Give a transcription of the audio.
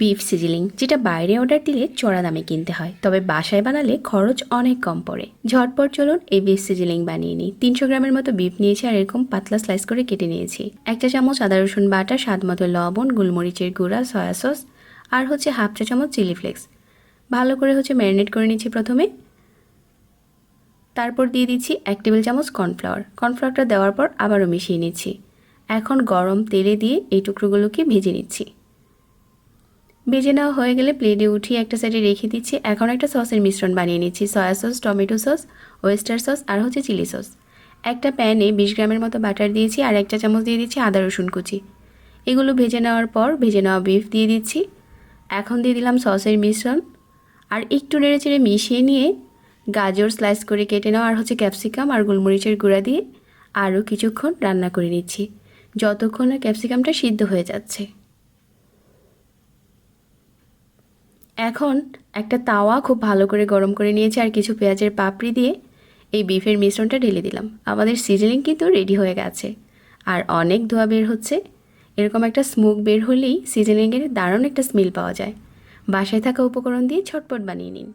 Beef sizzling যেটা বাইরে order দিলে চড়া দামে কিনতে হয়। তবে বাসায় বানালে খরচ অনেক কম পড়ে। ঝটপট চলুন এই বিফ সিজিলিং বানিয়ে নিই। তিনশো গ্রামের মতো বিফ নিয়েছি আর এরকম পাতলা স্লাইস করে কেটে নিয়েছি। একটা চামচ আদা, রসুন বাটা, স্বাদ মতো লবণ, গোলমরিচের গুঁড়া সয়া সস আর হচ্ছে হাফ চা চামচ চিলি ফ্লেক্স ভালো করে হচ্ছে ম্যারিনেট করে নিচ্ছি প্রথমে। তারপর দিয়ে দিচ্ছি এক টেবিল চামচ কর্নফ্লাওয়ার কর্নফ্লাওয়ারটা দেওয়ার পর আবারও মিশিয়ে নিচ্ছি। এখন গরম তেলে দিয়ে এই টুকরোগুলোকে ভেজে নিচ্ছি। ভেজে নেওয়া হয়ে গেলে প্লেটে উঠিয়ে একটা সাইডে রেখে দিচ্ছি। এখন একটা সসের মিশ্রণ বানিয়ে নিচ্ছি। Soya sauce tomato sauce oyster sauce আর হচ্ছে চিলি সস একটা প্যানে বিশ গ্রামের মতো বাটার দিয়েছি আর একটা চামচ দিয়ে দিচ্ছি আদা, রসুন কুচি। এগুলো ভেজে নেওয়ার পর ভেজে নেওয়া বিফ দিয়ে দিচ্ছি। এখন দিয়ে দিলাম সসের মিশ্রণ। আর একটু নেড়ে চেড়ে মিশিয়ে নিয়ে গাজর স্লাইস করে কেটে নেওয়া আর হচ্ছে ক্যাপসিকাম আর গোলমরিচের গুঁড়া দিয়ে আরও কিছুক্ষণ রান্না করে নিচ্ছি। যতক্ষণ না ক্যাপসিকামটা সিদ্ধ হয়ে যাচ্ছে। এখন একটা তাওয়া খুব ভালো করে গরম করে নিয়েছি আর কিছু পেঁয়াজের পাপড়ি দিয়ে এই বিফের মিশ্রণটা ঢেলে দিলাম। আমাদের সিজনিং কিন্তু রেডি হয়ে গেছে। আর অনেক ধোয়া বের হচ্ছে। এরকম একটা স্মোক বের হলেই সিজনিংয়ের দারুণ একটা স্মেল পাওয়া যায়। বাসায় থাকা উপকরণ দিয়ে ছটপট বানিয়ে নিন।